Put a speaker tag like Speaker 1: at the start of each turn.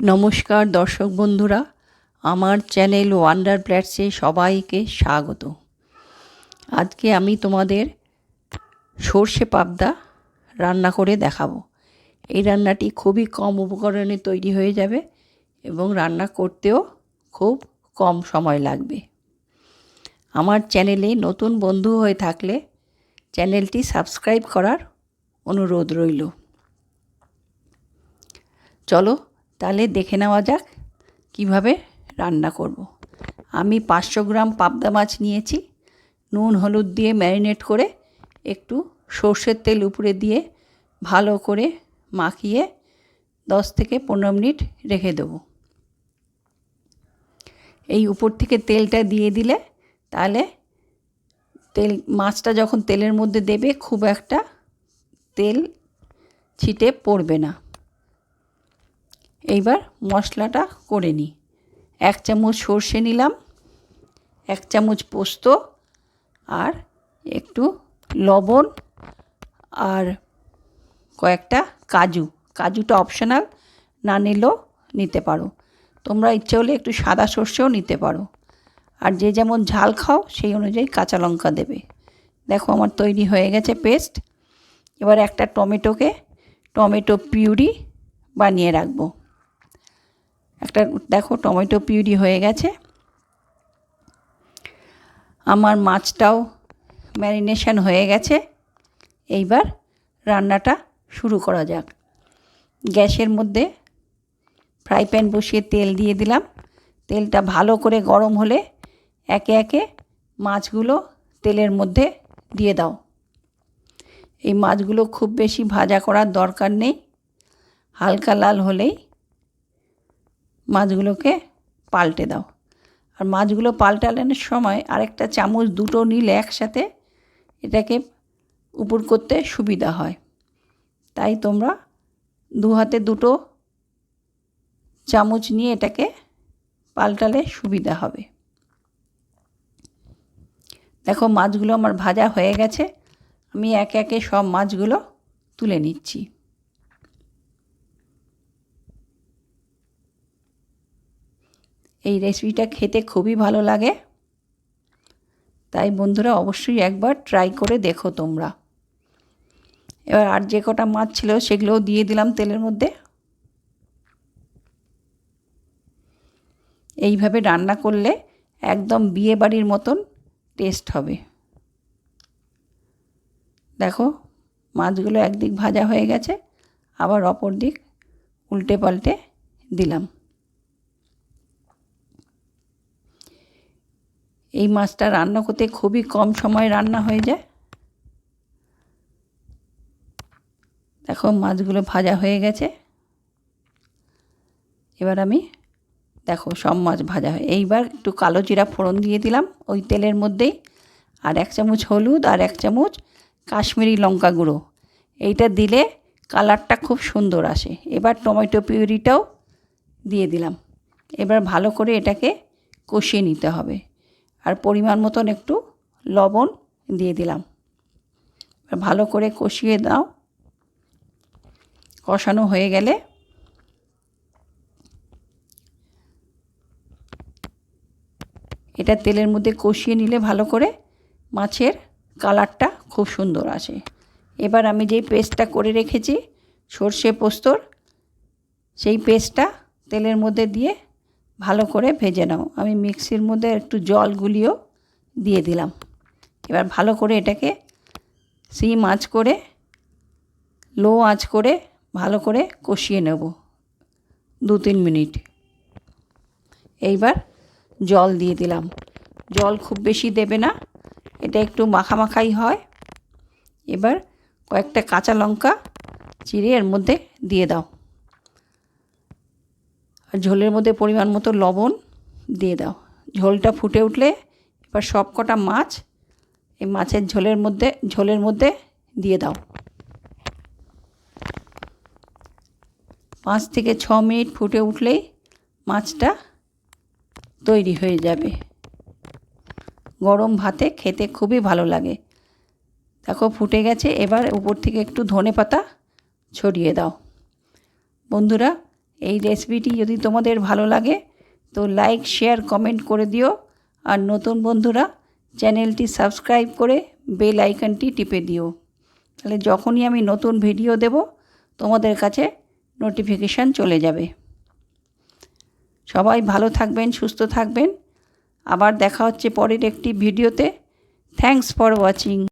Speaker 1: নমস্কার দর্শক বন্ধুরা, আমার চ্যানেল ওয়ান্ডার প্ল্যাটসে সবাইকে স্বাগত। আজকে আমি তোমাদের সর্ষে পাবদা রান্না করে দেখাবো। এই রান্নাটি খুবই কম উপকরণে তৈরি হয়ে যাবে এবং রান্না করতেও খুব কম সময় লাগবে। আমার চ্যানেলে নতুন বন্ধু হয়ে থাকলে চ্যানেলটি সাবস্ক্রাইব করার অনুরোধ রইল। চলো তাহলে দেখে নেওয়া যাক কীভাবে রান্না করব। আমি পাঁচশো গ্রাম পাবদা মাছ নিয়েছি। নুন, হলুদ দিয়ে ম্যারিনেট করে একটু সর্ষের তেল উপরে দিয়ে ভালো করে মাখিয়ে দশ থেকে পনেরো মিনিট রেখে দেবো। এই উপর থেকে তেলটা দিয়ে দিলে তাহলে তেল, মাছটা যখন তেলের মধ্যে দেবে খুব একটা তেল ছিটে পড়বে না। এইবার মশলাটা করে নিই। এক চামচ সর্ষে নিলাম, এক চামচ পোস্ত আর একটু লবণ আর কয়েকটা কাজু। কাজুটা অপশনাল না নিলেও নিতে পারো। তোমরা ইচ্ছে হলে একটু সাদা সর্ষেও নিতে পারো। আর যে যেমন ঝাল খাও, সেই অনুযায়ী কাঁচা লঙ্কা দেবে। দেখো আমার তৈরি হয়ে গেছে পেস্ট। এবার একটা টমেটোকে টমেটো পিউরি বানিয়ে রাখব। একটা, দেখো, টমেটো পিউরি হয়ে গেছে। আমার মাছটাও ম্যারিনেশন হয়ে গেছে। এইবার রান্নাটা শুরু করা যাক। গ্যাসের মধ্যে ফ্রাই প্যান বসিয়ে তেল দিয়ে দিলাম। তেলটা ভালো করে গরম হলে একে একে মাছগুলো তেলের মধ্যে দিয়ে দাও। এই মাছগুলো খুব বেশি ভাজা করার দরকার নেই। হালকা লাল হলেই মাছগুলোকে পাল্টে দাও। আর মাছগুলো পাল্টানোর সময় আরেকটা চামচ দুটো নিলে একসাথে এটাকে উপর করতে সুবিধা হয়। তাই তোমরা দু হাতে দুটো চামচ নিয়ে এটাকে পাল্টালে সুবিধা হবে। দেখো মাছগুলো আমার ভাজা হয়ে গেছে। আমি একে একে সব মাছগুলো তুলে নিচ্ছি। এই রেসিপিটা খেতে খুবই ভালো লাগে। তাই বন্ধুরা অবশ্যই একবার ট্রাই করে দেখো তোমরা। এবার আর যে কটা মাছ ছিল সেগুলোও দিয়ে দিলাম তেলের মধ্যে। এইভাবে রান্না করলে একদম বিয়ে বাড়ির মতন টেস্ট হবে। দেখো, মাছগুলো একদিক ভাজা হয়ে গেছে, আবার অপর দিক উল্টে পাল্টে দিলাম। এই মাছটা রান্না করতে খুবই কম সময় রান্না হয়ে যায়। দেখো মাছগুলো ভাজা হয়ে গেছে। এবার আমি দেখো সব মাছ ভাজা হয় এইবার একটু কালো জিরা ফোড়ন দিয়ে দিলাম ওই তেলের মধ্যেই। আর এক চামচ হলুদ আর এক চামচ কাশ্মীরি লঙ্কা গুঁড়ো। এইটা দিলে কালারটা খুব সুন্দর আসে। এবার টমেটো পিউরিটাও দিয়ে দিলাম। এবার ভালো করে এটাকে কষিয়ে নিতে হবে। আর পরিমাণ মতন একটু লবণ দিয়ে দিলাম। ভালো করে কষিয়ে দাও। কষানো হয়ে গেলে এটা তেলের মধ্যে কষিয়ে নিলে ভালো করে মাছের কালারটা খুব সুন্দর আসে। এবার আমি যেই পেস্টটা করে রেখেছি, সর্ষে পোস্তর, সেই পেস্টটা তেলের মধ্যে দিয়ে ভালো করে ভেজে নাও। আমি মিক্সির মধ্যে একটু জল গুলিও দিয়ে দিলাম। এবার ভালো করে এটাকে সিম আঁচ করে, লো আঁচ করে ভালো করে কষিয়ে নেব দু তিন মিনিট। এইবার জল দিয়ে দিলাম। জল খুব বেশি দেবে না, এটা একটু মাখামাখাই হয়। এবার কয়েকটা কাঁচা লঙ্কা চিড়ে এর মধ্যে দিয়ে দাও। আর ঝোলের মধ্যে পরিমাণ মতো লবণ দিয়ে দাও। ঝোলটা ফুটে উঠলে এবার সব কটা মাছ এই মাছের ঝোলের মধ্যে ঝোলের মধ্যে দিয়ে দাও। পাঁচ থেকে ছ মিনিট ফুটে উঠলেই মাছটা তৈরি হয়ে যাবে। গরম ভাতে খেতে খুবই ভালো লাগে। দেখো ফুটে গেছে, এবার উপর থেকে একটু ধনে পাতা ছড়িয়ে দাও। বন্ধুরা এই রেসিপিটি যদি তোমাদের ভালো লাগে, তো লাইক শেয়ার কমেন্ট করে দিও। আর নতুন বন্ধুরা চ্যানেলটি সাবস্ক্রাইব করে বেল আইকনটি টিপে দিও। তাহলে যখনই আমি নতুন ভিডিও দেব, তোমাদের কাছে নোটিফিকেশান চলে যাবে। সবাই ভালো থাকবেন, সুস্থ থাকবেন। আবার দেখা হচ্ছে পরের একটি ভিডিওতে থ্যাংকস ফর ওয়াচিং